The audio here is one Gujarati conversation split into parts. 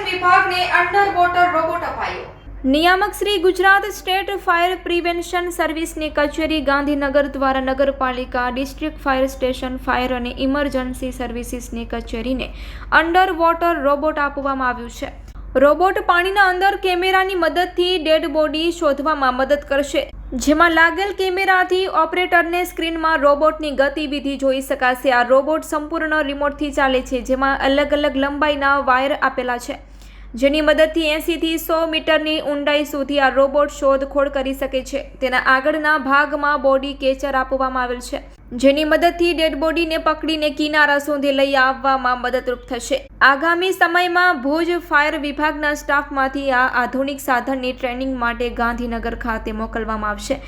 અંડર વોટર રોબોટ અપાયો. નિયામક Shri Gujarat state fire prevention સર્વિસની કચેરી ગાંધીનગર દ્વારા નગરપાલિકા ડિસ્ટ્રિક્ટ ફાયર સ્ટેશન ફાયર અને ઇમરજન્સી સર્વિસીસની કચેરીને અંડર વોટર રોબોટ આપવામાં આવ્યું છે. રોબોટ પાણીના અંદર કેમેરાની મદદથી ડેડ બોડી શોધવામાં મદદ કરશે. જેમાં લાગેલ કેમેરાથી ઓપરેટરને સ્ક્રીનમાં રોબોટની ગતિવિધિ જોઈ શકાશે. આ રોબોટ સંપૂર્ણ રિમોટથી ચાલે છે, જેમાં અલગ અલગ લંબાઈના વાયર આપેલા છે. જેની મદદથી એંસીથી સો મીટરની ઊંડાઈ સુધી આ રોબોટ શોધખોળ કરી શકે છે. તેના આગળના ભાગમાં બોડી કેચર આપવામાં આવેલ છે. જેની મદદથી ડેડ બોડીને પકડીને કિનારા સુધી લઈ આવવામાં મદદરૂપ થશે. આગામી સમયમાં ભુજ ફાયર વિભાગના સ્ટાફમાંથી આ આધુનિક સાધનની ટ્રેનિંગ માટે ગાંધીનગર ખાતે મોકલવામાં આવશે.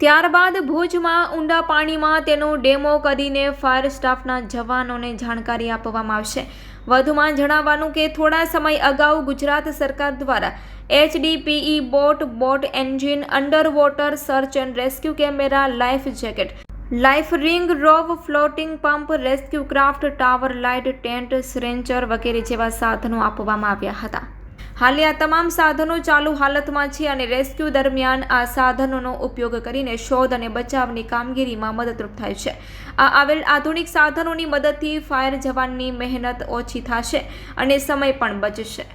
ત્યારબાદ ભુજમાં ઊંડા પાણીમાં તેનો ડેમો કરીને ફાયર સ્ટાફના જવાનોને જાણકારી આપવામાં આવશે. વધુમાં જણાવવાનું કે થોડા સમય અગાઉ ગુજરાત સરકાર દ્વારા HDPE boat boat engine, underwater search and rescue camera, life jacket, life ring, ROV floating pump, rescue craft, tower light, tent stretcher વગેરે જેવા સાધનો આપવામાં આવ્યા હતા. હાલે આ તમામ સાધનો ચાલુ હાલતમાં છે અને રેસ્ક્યુ દરમિયાન આ સાધનોનો ઉપયોગ કરીને શોધ અને બચાવની કામગીરીમાં મદદરૂપ થાય છે. આ આવેલ આધુનિક સાધનોની મદદથી ફાયર જવાનની મહેનત ઓછી થશે અને સમય પણ બચશે.